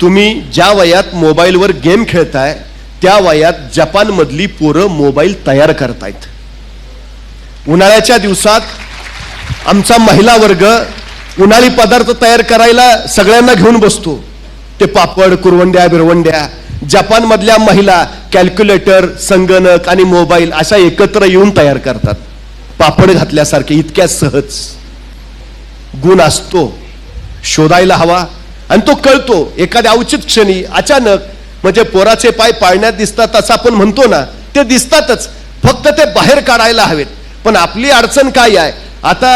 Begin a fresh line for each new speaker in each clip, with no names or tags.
तुम्ही ज्या वयात मोबाईलवर गेम खेळताय त्या वयात जपानमधली पोरं मोबाईल तयार करतायत. उन्हाळ्याच्या दिवसात आमचा महिला वर्ग उन्हाळी पदार्थ तयार करायला सगळ्यांना घेऊन बसतो. ते पापड कुरवंड्या बिरवंड्या जपानमधल्या महिला कॅल्क्युलेटर संगणक आणि मोबाईल अशा एकत्र येऊन तयार करतात. पापड घातल्यासारखे इतक्या सहज. गुण असतो. शोधायला हवा. आणि तो कळतो एखाद्या अवचित क्षणी अचानक म्हणजे पोराचे पाय पाळण्यात दिसतात असं आपण म्हणतो ना ते दिसतातच. फक्त ते बाहेर काढायला हवेत. पण आपली अडचण काय आहे? आता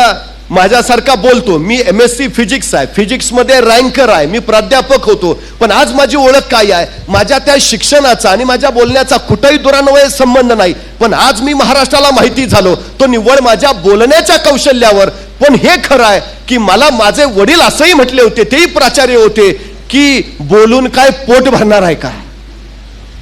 माझ्यासारखा बोलतो मी एम एस सी फिजिक्स आहे. फिजिक्समध्ये रँकर आहे. मी प्राध्यापक होतो. पण आज माझी ओळख काय आहे? माझ्या त्या शिक्षणाचा आणि माझ्या बोलण्याचा कुठंही दुरान्वये संबंध नाही. पण आज मी महाराष्ट्राला माहिती झालो. तो निव्वळ माझ्या बोलण्याच्या कौशल्यावर पण हे खरं आहे की मला माझे वडील असंही म्हटले होते तेही प्राचार्य होते की बोलून काय पोट भरणार आहे का?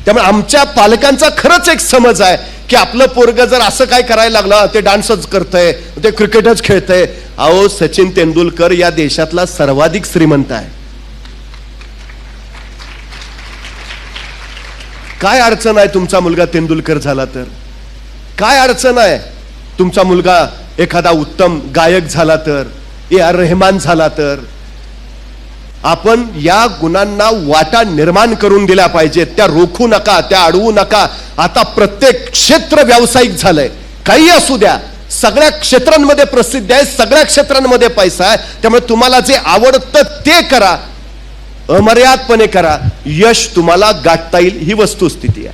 त्यामुळे आमच्या पालकांचा खरंच एक समज आहे की आपलं पोरग जर असं काय करायला लागलं ते डान्सच करतंय ते क्रिकेटच खेळतंय. अहो सचिन तेंडुलकर या देशातला सर्वाधिक श्रीमंत आहे. काय अडचण आहे तुमचा मुलगा तेंडुलकर झाला तर? काय अडचण आहे तुमचा मुलगा एखादा उत्तम गायक झाला तर ए आर रेहमान झाला तर आपण या गुणांना वाटा निर्माण करून दिल्या पाहिजेत त्या रोखू नका त्या अडवू नका. आता प्रत्येक क्षेत्र व्यावसायिक झालंय. काही असू द्या. सगळ्या क्षेत्रांमध्ये प्रसिद्ध आहे सगळ्या क्षेत्रांमध्ये पैसा आहे. त्यामुळे तुम्हाला जे आवडतं ते करा. अमर्यादपणे करा. यश तुम्हाला गाठता येईल ही वस्तुस्थिती आहे.